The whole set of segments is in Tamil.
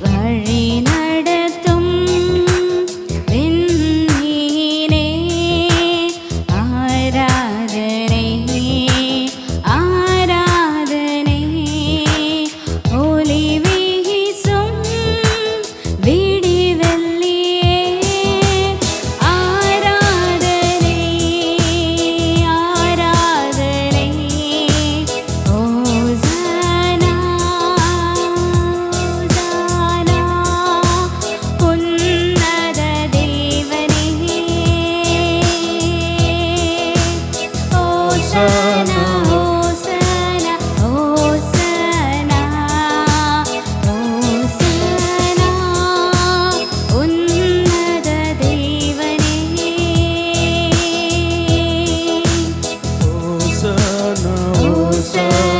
万人 soul.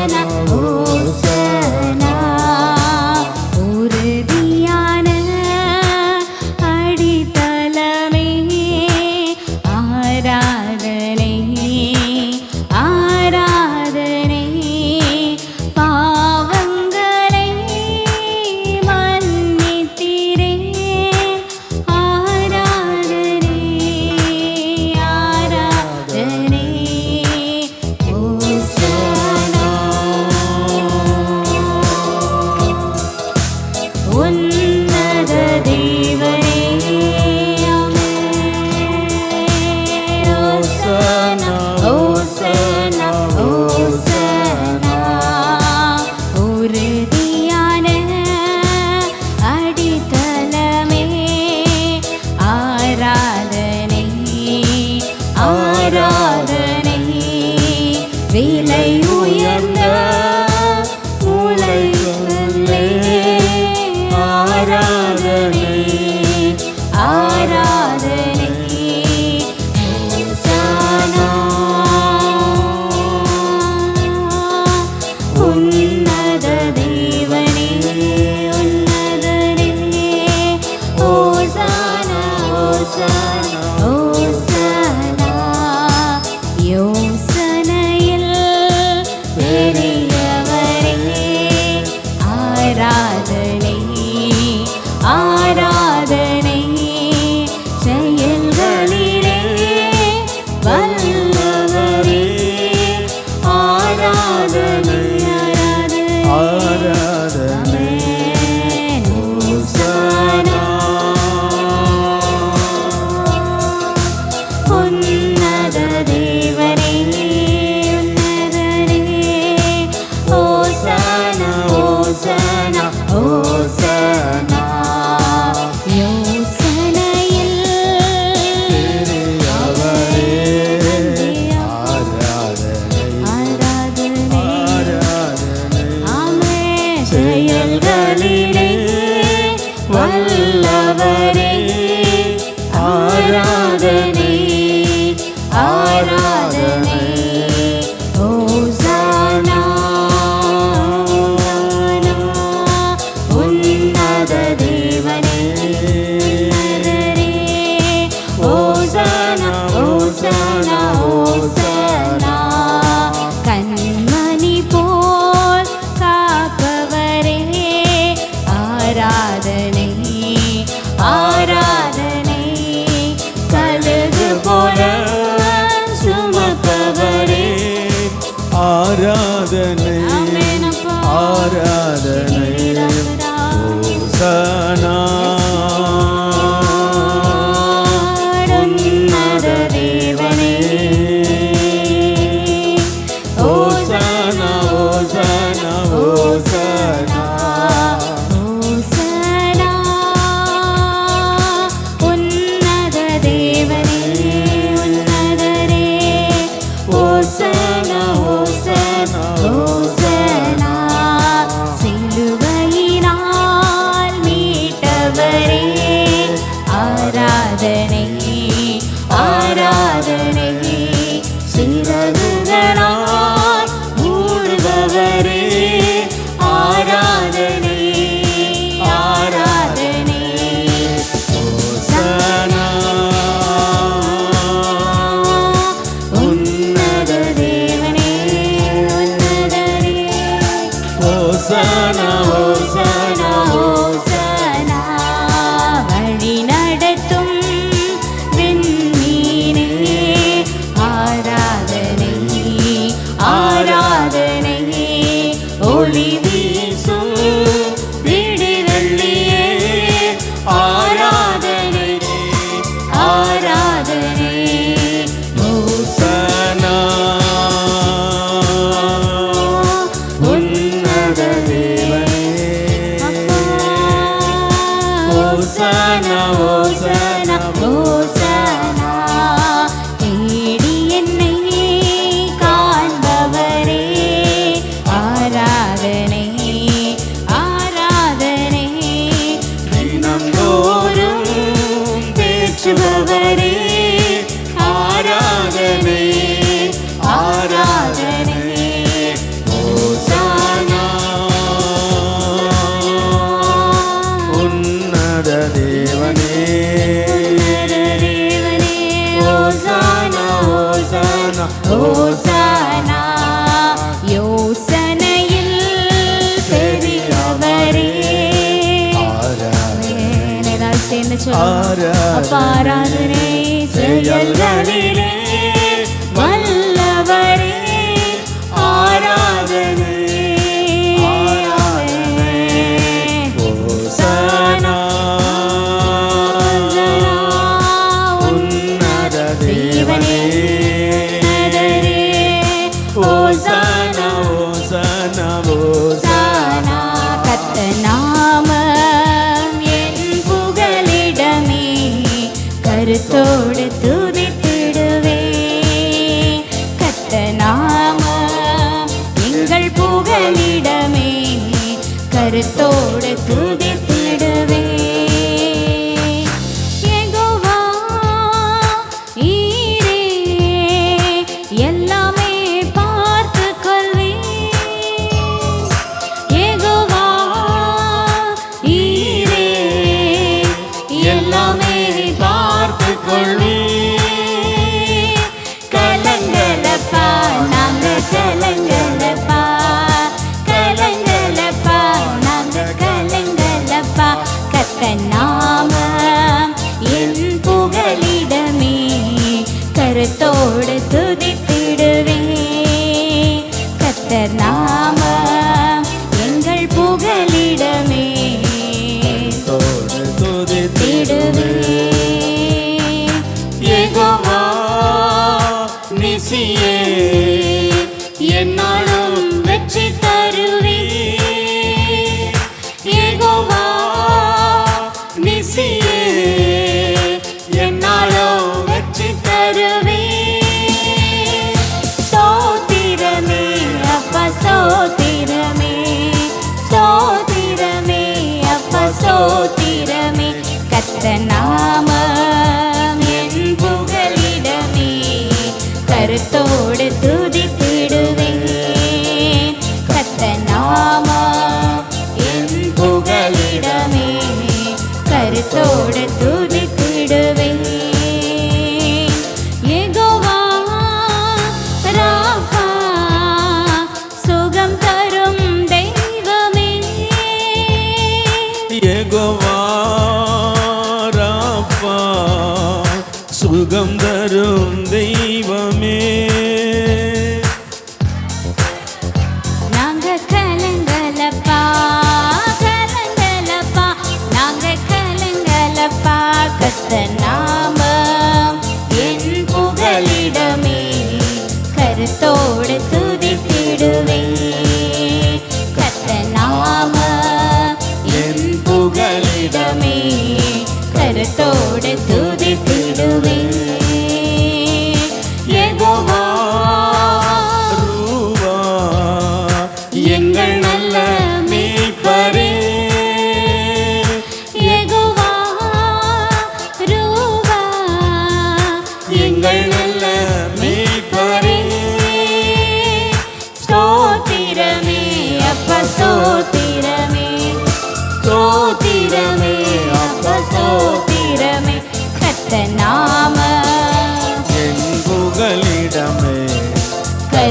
Hosanna, பாராதனை செயல்களிலே வல்லவரே ஆராதனை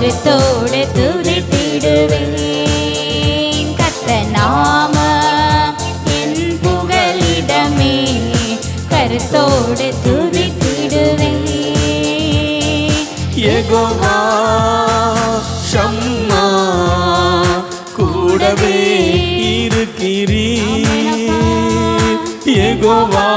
கருத்தோடு துதித்திடுவேன் கத்த நாம என் புகலிடமே. கருத்தோடு துதித்திடுவேன் எகோவா சம்மா கூடவே இருக்கிறீ எகோவா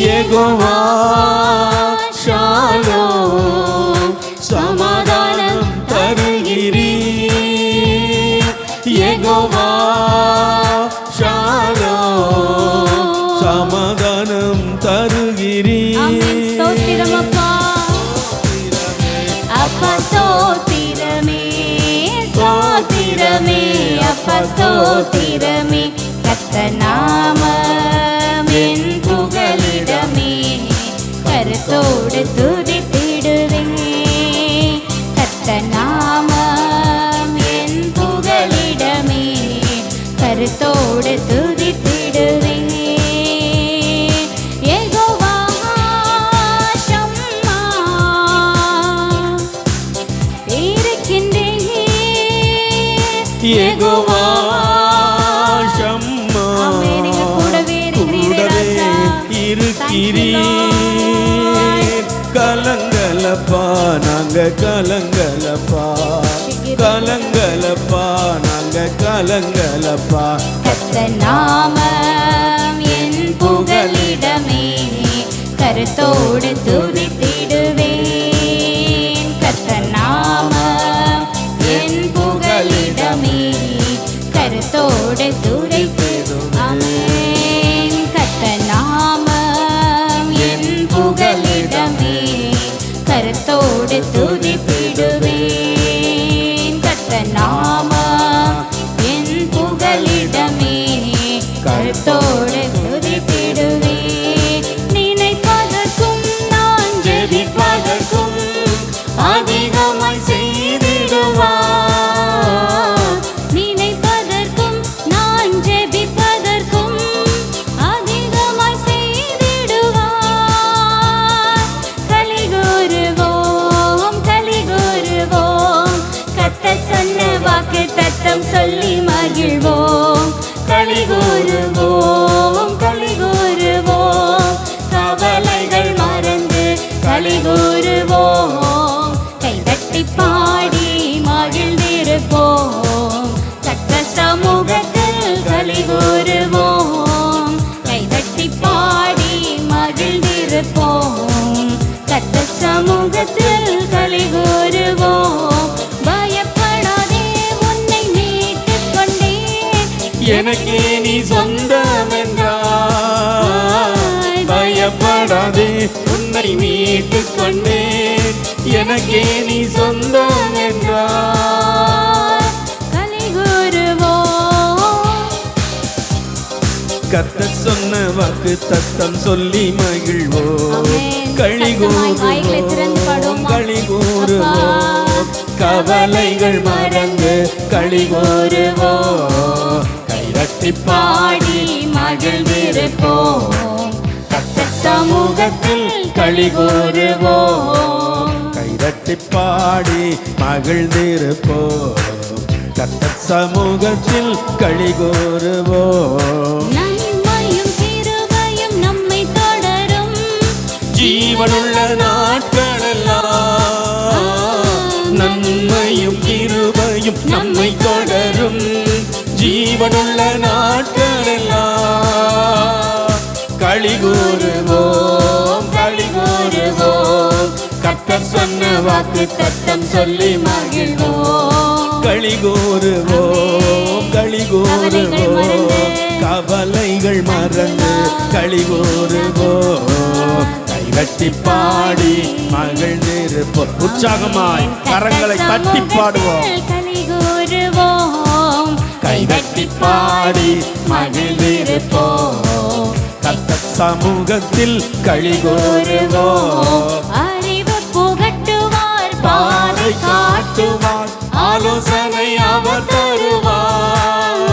யெகோவா ஷாலோம் சமாதானம் தருகிறீர் யெகோவா ஷாலோம் சமாதானம் ஸ்தோத்திரம் அப்பா ஸ்தோத்திரமே ஸ்தோத்திரமே அப்பா ஸ்தோத்திரமே ஆமென். நீங்க கூடவே இருக்கிறீரே கலங்கலப்பா நாங்க கலங்கலப்பா. கலங்கலப்பா நாங்க கலங்கலப்பா. கத்த நாமம் என் புகலிடமே கருத்தோடு துதித்திடுவேன் எனக்கே நீ சொந்தம் என்றாய் பயப்படாதே உன்னை மீட்டுக் கொண்டேன். எனக்கே நீ சொந்தம் என்றாய் கத்த சொன்ன வாக்கு தத்தம் சொல்லி மகிழ்வோம். ஆமென். களி சத்தமாய் வாய்களை திறந்து கூறுவோம் பாடுவோமா? களி கூறுவோம் கவலைகள் மறந்து களி கைரட்டி பாடி மகிழ்ந்திருப்போம் கத்த சமூகத்தில் களி கூறுவோம். கைரட்டி பாடி மகிழ்ந்திருப்போம் கத்த சமூகத்தில் களி கூறுவோம். ஜீவனுள்ள நாட்களெல்லாம் நன்மையும் கிருபையும் நம்மை தொடரும். ஜீவனுள்ள நாட்களெல்லாம் களி கூறுவோம் களி கூறுவோம் கர்த்தர் சொன்ன வாக்கு தத்தம் சொல்லி மகிழ்வோம் களி கூறுவோம் களி கூறுவோம் கவலைகள் மறந்து களி கூறுவோம் கைதட்டி பாடி மகிழ்ந்திருப்போம் உற்சாகமாய் கரங்களை தட்டி பாடுவோம் கைதட்டி பாடி மகிழ்ந்திருப்போம் கத்த சமூகத்தில் களி கூறுவோம். அறிவு புகட்டுவார் பாதை காட்டுவார் ஆலோசனை அவர் தருவார்.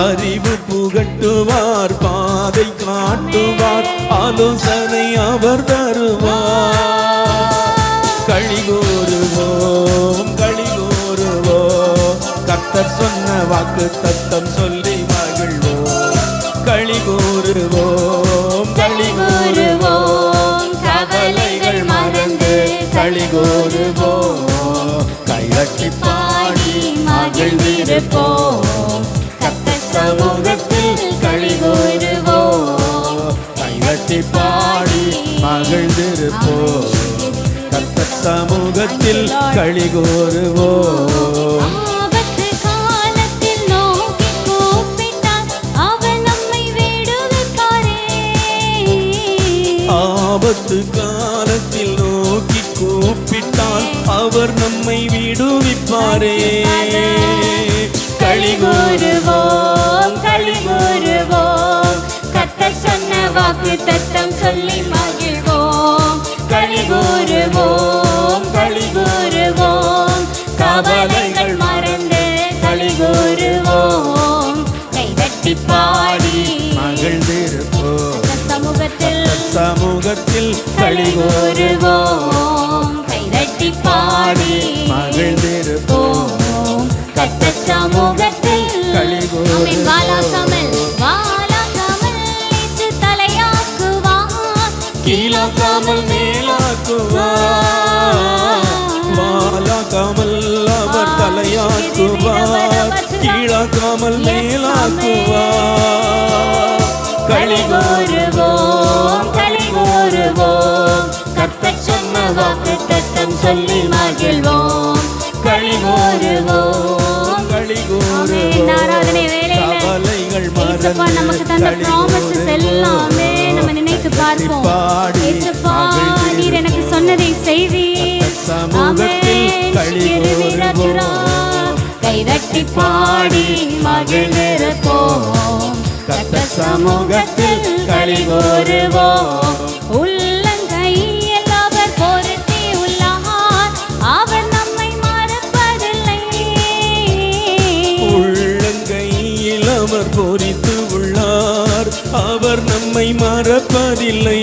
அறிவு புகட்டுவார் பாதை காட்டுவார் ஆலோசனை அவர் தருவார். சொன்ன வாக்கு தத்தம் சொல்லி மகிழ்வோம். களி கூறுவோம் களி கூறுவோம். கவலைகள் மறந்து களி கூறுவோம். கைதட்டி பாடி மகிழ்ந்திருப்போம். சமூகத்தில் களி கூறுவோம். கைதட்டி பாடி மகிழ்ந்திருப்போம். கத்த சமூகத்தில் களி கூறுவோம். கூப்பிட்டால் அவர் நம்மை விடுவிப்பாரே. களி கூறுவோம் களி கூறுவோம் கத்தர் சொன்ன வாக்கு தத்தம் சொல்லி மகிழ்வோம். களி கூறுவோம் களி கூறுவோம் கவலைகள் மறந்து களி கூறுவோம் கைதட்டி பாடி மகிழ்ந்திருப்போம். சமூகத்தில் சமூகத்தில் களி களி கூறுவோம் சமூகத்தில் வாலாக்காமல் வாலாக்காமல் தலையாக்குவார் கீழாக்காமல் மேலாக்குவார் வாலாக்காமல் அவர் தலையாக்குவார். கீழாக்காமல் மேலாக்குவார். களி களி சொன்ன வாக்கு தத்தம் சொல்லி மகிழ்வோம். களி களி ஆமென். ஆராதனை வேளையில கவலைகள் ஏசப்பா நமக்கு தந்த களி ப்ராமிசஸ் எல்லாமே நம்ம நினைத்து பார்ப்போம் பாடி ஏசப்பா மகிழ்ந்திருப்போம். நீர் எனக்கு சொன்னதை செய்வீர் சமூகத்தில் ஆமென். களி கிருபீரத்துரா. கூறுவோம். கைதட்டி பாடி மகிழ்ந்திருப்போம் கத்த சமூகத்தில் களி கூறுவோம் உள்ளங்கையில் பொறித்து உள்ளார். அவர் நம்மை மறப்பதில்லை.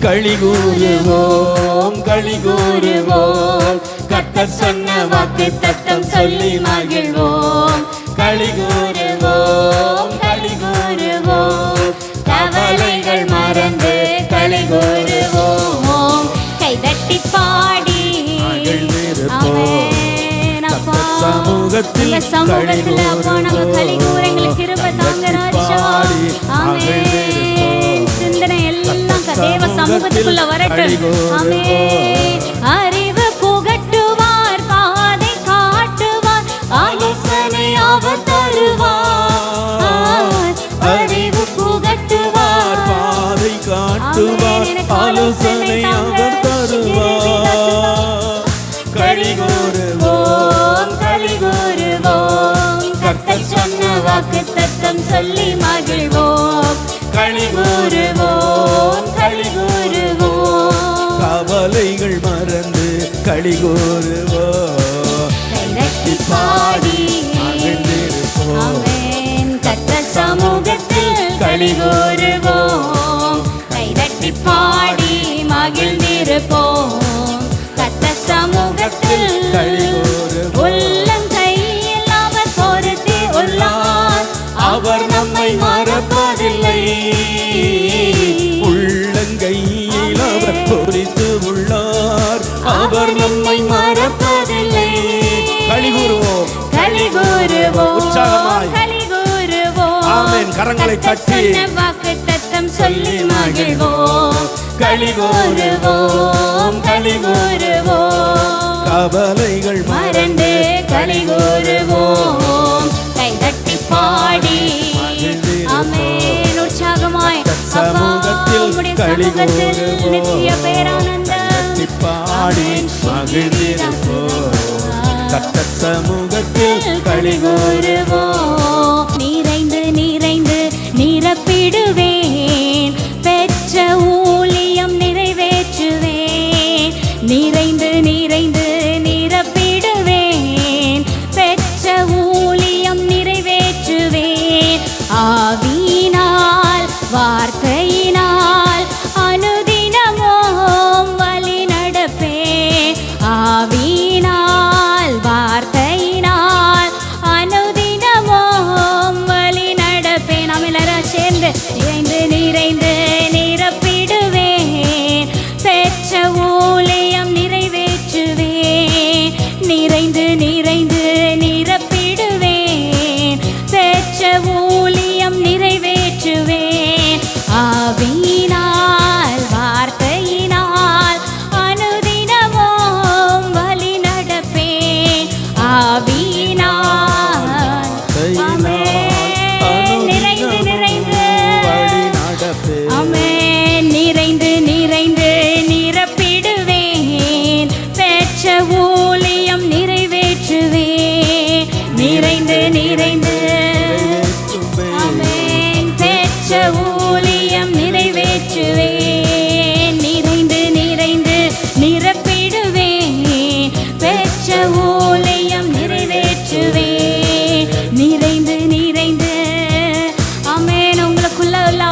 களி கூறுவோம் களி கூறுவோம். கர்த்தர் சொன்ன வாக்கு தத்தம் சொல்லி மகிழ்வோம். களி கூறுவோம் களி கூறுவோம். கவலைகள் மறந்து களி கூறுவோம். கைதட்டி பாடி மகிழ்ந்திருப்போம். சமூகத்தில் சமூகத்துல அப்பா நாங்க களி கூற எங்களுக்கு கிருப தாங்க ராஜா மகிழ்ந்திருப்போம். சிந்தனை எல்லாம் தேவ சமூகத்துக்குள்ள வரட்டும். அறிவு புகட்டுவார் பாதை காட்டுவார் ஆலோசனை அவர் தருவார். அறிவு புகட்டுவார். பாதை காட்டுவார் ஆமென். வாக்கு தத்தம் சொல்லி மகிழ்வோம். களி கூறுவோம் களி கூறுவோம் கவலைகள் மறந்து களி கூறுவோம் கைதட்டி பாடி மகிழ்ந்திருப்போம். கர்த்தர் சமூகத்தில் களி கூறுவோம் கைதட்டி பாடி மகிழ்ந்திருப்போம். கர்த்தர் சமூகத்தில் களி கரங்களை தட்டி. சொன்ன வாக்கு தத்தம் சொல்லி மகிழ்வோம். களி கூறுவோம் கவலைகள் மறந்து களி கூறுவோம் கைதட்டி பாடி உற்சாகமாய் சமூகத்தில் கூறுவோம். நித்திய பேரானந்தம். கட்டி பாடி மகிழ்ந்திருப்போம். கர்த்தர் சமூகத்தில் களி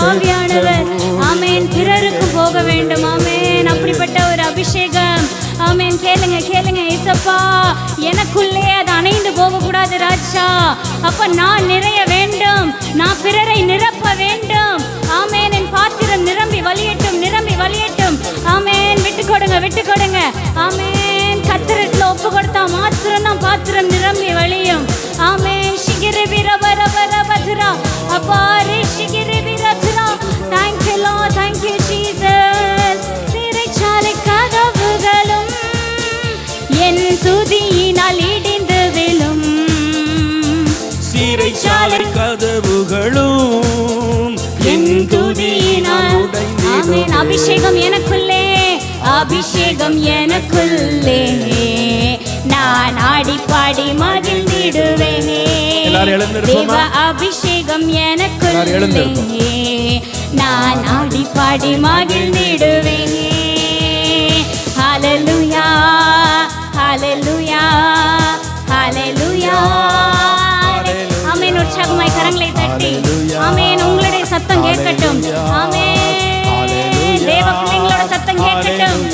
ஆவியானவர். ஆமேன். பிறருக்கு போக வேண்டும். ஆமேன். அப்படிப்பட்ட ஒரு அபிஷேகம். ஆமேன். கேளுங்க கேளுங்க ஏசப்பா. எனக்குள்ளே அது அணைந்து போக கூடாது ராஜா. அப்ப நான் நிறைய வேண்டும். நான் பிறரை நிரப்ப வேண்டும். ஆமேன். என் பாத்திரம் நிரம்பி வழியட்டும் நிரம்பி வழியட்டும். ஆமேன். விட்டு கொடுங்க விட்டு கொடுங்க. ஆமேன். கத்திரத்துல ஒப்பு கொடுத்தா மாத்திரம் தான் பாத்திரம் நிரம்பி வழியும். ஆமேன். சிகிரி வீர வர வர அப்பா ரே சிகிரி வீரத்ரா தேங்க் யூ லா தேங்க் யூ ஜீசஸ் சிறைச்சாலை கதவுகளும் என் துதியினால் இடிந்து விழும். சீரைச்சாலை கதவுகளும் என் துதியினால். ஆமென். அபிஷேகம் எனக்குள்ளே. அபிஷேகம் எனக்குள்ளே. நான் ஆடி பாடி மகிழ்ந்திடுவேன் அபிஷேகம் எனக்குள்ளே. நான் ஆடி பாடி மகிழ்ந்திடுவேன் ஹalleluya ஹalleluya ஹalleluya ஆமென் உற்சாகமாய் கரங்களை தட்டி. ஆமென் உங்களுடைய சத்தம் கேட்கட்டும். ஆமென் Hallelujah. தேவ பிள்ளைங்களோட சத்தம் கேட்கட்டும்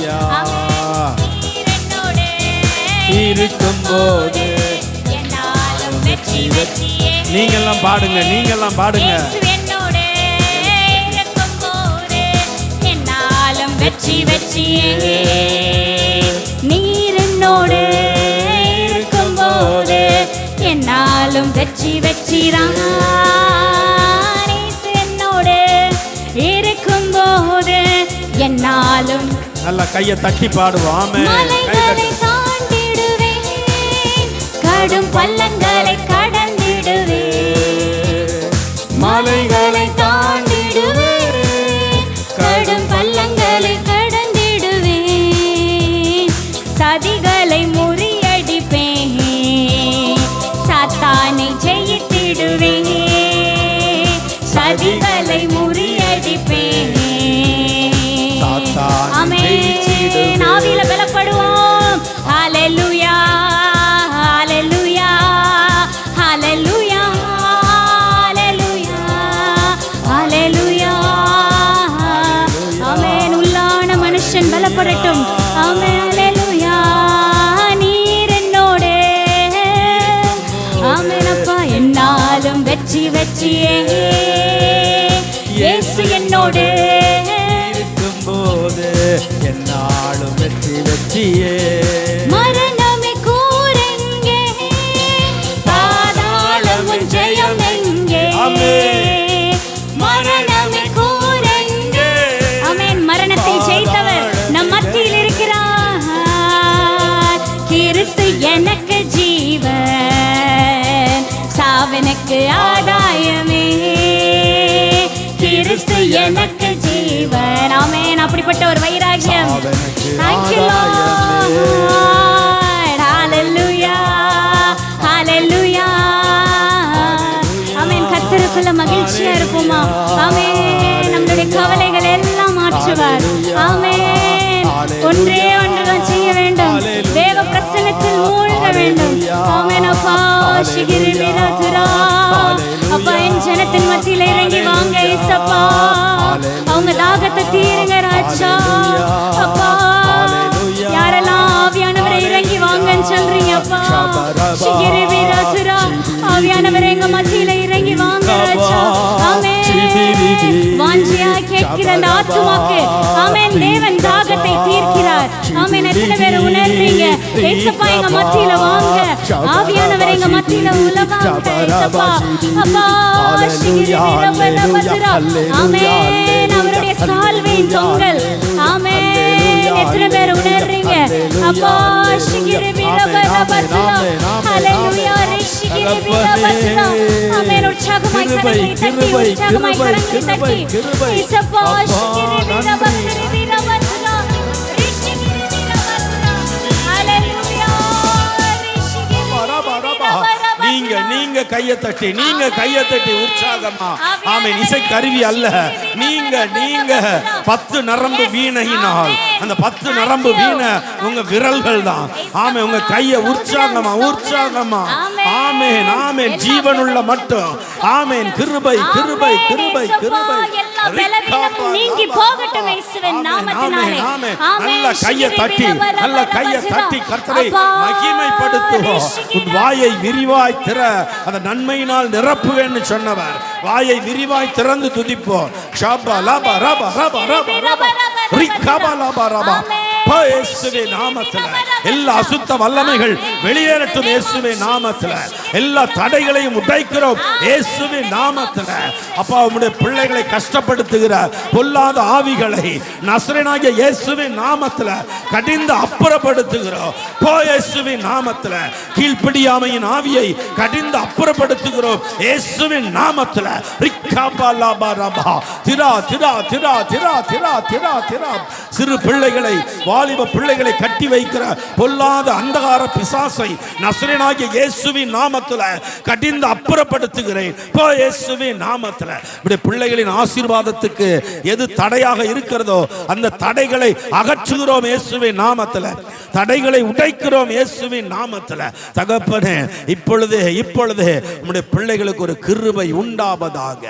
வெற்றியே நீங்கெல்லாம் பாடுங்க நீங்கெல்லாம் பாடுங்க வெற்றி வெற்றியே நீர் என்னோடு இருக்கும்போது என்னாலும் வெற்றிதான் இயேசு என்னோடு இருக்கும்போது என்னாலும் நல்லா கையை தட்டி பாடுவோம். தாண்டிடுவேன். கடும் பள்ளங்களை கடந்திடுவேன். மலைகளை வெற்றி வெற்றியே. இயேசு என்னோடு. இருக்கும்போது என்னாலும் வெற்றி வெற்றியே. எனக்கு ஜீவன். ஆமென். அப்படிப்பட்ட ஒரு you, ஆதாயமே. Lord. Hallelujah. Hallelujah. ஆமென். கர்த்தருக்குள்ள மகிழ்ச்சியா இருப்போமா? ஆமென். நம்மளுடைய கவலைகள் எல்லாம் மாற்றுவார். ஆமென். ஒன்றே ஒன்றுதான் செய்ய வேண்டும். தேவ பிரசன்னத்தில் மூழ்க வேண்டும். ஆமென் அப்பா. சிகிரி வீரதுரா அப்பா ஜனத்தின் மத்தியில இறங்கி வாங்க இசப்பா அவங்க தாகத்தை தீருங்க ராஜா. அப்பா. யாரெல்லாம் ஆவியானவரை இறங்கி வாங்கன்னு சொல்றீங்க அப்பா. சிகிரி வீரதுரா ஆவியானவரை எங்க மத்தியில இறங்கி வாங்க ராஜா ஆமென் வாஞ்சியா கேட்கிற அந்த ஆத்துமாக்கு ஆமென் தேவன் தாகத்தை தீர்க்கிறார் ஆமென் எத்தனை பேர் உணர்றீங்க. ஏசப்பா எங்க மத்தியில வாங்க. ஆவியானவர் எங்க மத்தியில உலவாங்க ஏசப்பா அப்பா சிகிரி வீரபலபத்ரா. ஆமென். அவருடைய சால்வையின் தொங்கல். ஆமென். எத்தனை பேர் உணர்றீங்க. அப்பா ஷிகிரி வீரபரபத்ரா ஹalleluya ரிஷிகிரி வீரபத்ரா ஆமென். உற்சாகமாய் கரங்களை தட்டி உற்சாகமாய் கரங்களை தட்டி. ஏசப்பா ஷிகிரி வீரபத்ரா கைய தட்டி நீங்க கைய தட்டி உற்சாகமா. ஆமென். இசை கருவி அல்ல. நீங்க நீங்க பத்து நரம்பு வீணையினால் அந்த பத்து நரம்பு வீணை உங்க விரல்கள் தான் ஆமே உங்க கைய உற்சாகமா உற்சாகமா. ஆமென் ஆமென். ஜீவனுள்ள மட்டும் ஆமென். கிருபை கிருபை கிருபை கிருபை. நீங்கி போகட்டும் இயேசுவின் நாமத்தினாலே. ஆமென், ஆமென். நல்ல கையை தட்டி நல்ல கையை தட்டி கர்த்தரை மகிமைப்படுத்துவோம் உன் வாயை விரிவாய் திற. அந்த நன்மையினால் நிரப்புவேன்னு சொன்னவர். வாயை விரிவாய் திறந்து துதிப்போம். ஷபா லபா ரபா ரபா ரபா ரபா. ரிக்கபா லபா ரபா பா இயேசுவே நாமத்துல. எல்லா அசுத்த வல்லமைகள் வெளியேறட்டும் இயேசுவே நாமத்துல. எல்லா தடைகளையும் உடைக்கிறோம் இயேசுவே நாமத்துல. அப்பா உம்முடைய பிள்ளைகளை கஷ்டப்படுத்துகிற பொல்லாத ஆவிகளை நசரனாகிய இயேசுவின் நாமத்துல கடிந்து அப்புறப்படுத்துகிறோம். போ இயேசுவே நாமத்துல. கீழ்ப்படியாமையின் ஆவியை கடிந்து அப்புறப்படுத்துகிறோம். இயேசுவின் நாமத்துல. ரிக்காபா லாபா ரபா. திரா திரா திரா திரா திரா திரா திரா. சிறு பிள்ளைகளை வா வாலிப பிள்ளைகளை கட்டி வைக்கிற பொல்லாத அந்தகார பிசாசை நசுரனாகிய இயேசுவின் நாமத்துல கடிந்து அப்புறப்படுத்துகிறேன். போ இயேசுவின் நாமத்துல. இப்படி பிள்ளைகளின் ஆசீர்வாதத்துக்கு எது தடையாக இருக்கிறதோ அந்த தடைகளை அகற்றுகிறோம் இயேசுவின் நாமத்துல. தடைகளை உடைக்கிறோம் இயேசுவின் நாமத்துல. தகப்பனே இப்பொழுது இப்பொழுது நம்முடைய பிள்ளைகளுக்கு ஒரு கிருபை உண்டாவதாக.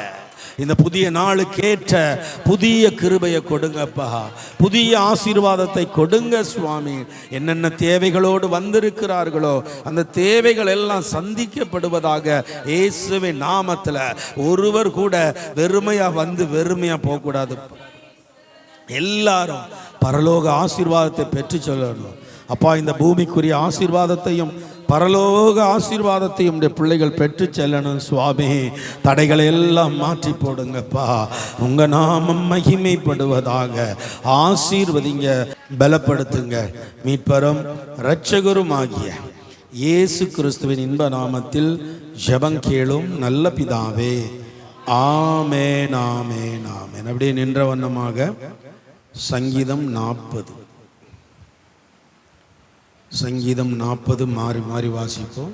இந்த புதிய நாளுக்கேற்ற புதிய கிருபையை கொடுங்கப்பா. புதிய ஆசீர்வாதத்தை கொடுங்க சுவாமி. என்னென்ன தேவைகளோடு வந்திருக்கிறார்களோ அந்த தேவைகள் எல்லாம் சந்திக்கப்படுவதாக இயேசுவின் நாமத்தில். ஒருவர் கூட வெறுமையாக வந்து வெறுமையாக போகக்கூடாது. எல்லாரும் பரலோக ஆசீர்வாதத்தை பெற்று சொல்லணும். அப்பா இந்த பூமிக்குரிய ஆசீர்வாதத்தையும் பரலோக ஆசீர்வாதத்தையும் உடைய பிள்ளைகள் பெற்று செல்லணும் சுவாமி. தடைகளை எல்லாம் மாற்றி போடுங்கப்பா. உங்க நாமம் மகிமைப்படுவதாக ஆசீர்வதிங்க பலப்படுத்துங்க. மீட்பரும் இரட்சகரும் ஆகிய இயேசு கிறிஸ்துவின் இன்ப நாமத்தில் ஜெபம் கேளும் நல்ல பிதாவே. ஆமே நாமே நாமே அப்படியே நின்ற வண்ணமாக சங்கீதம் நாற்பது. சங்கீதம் நாற்பது மாறி மாறி வாசிப்போம்.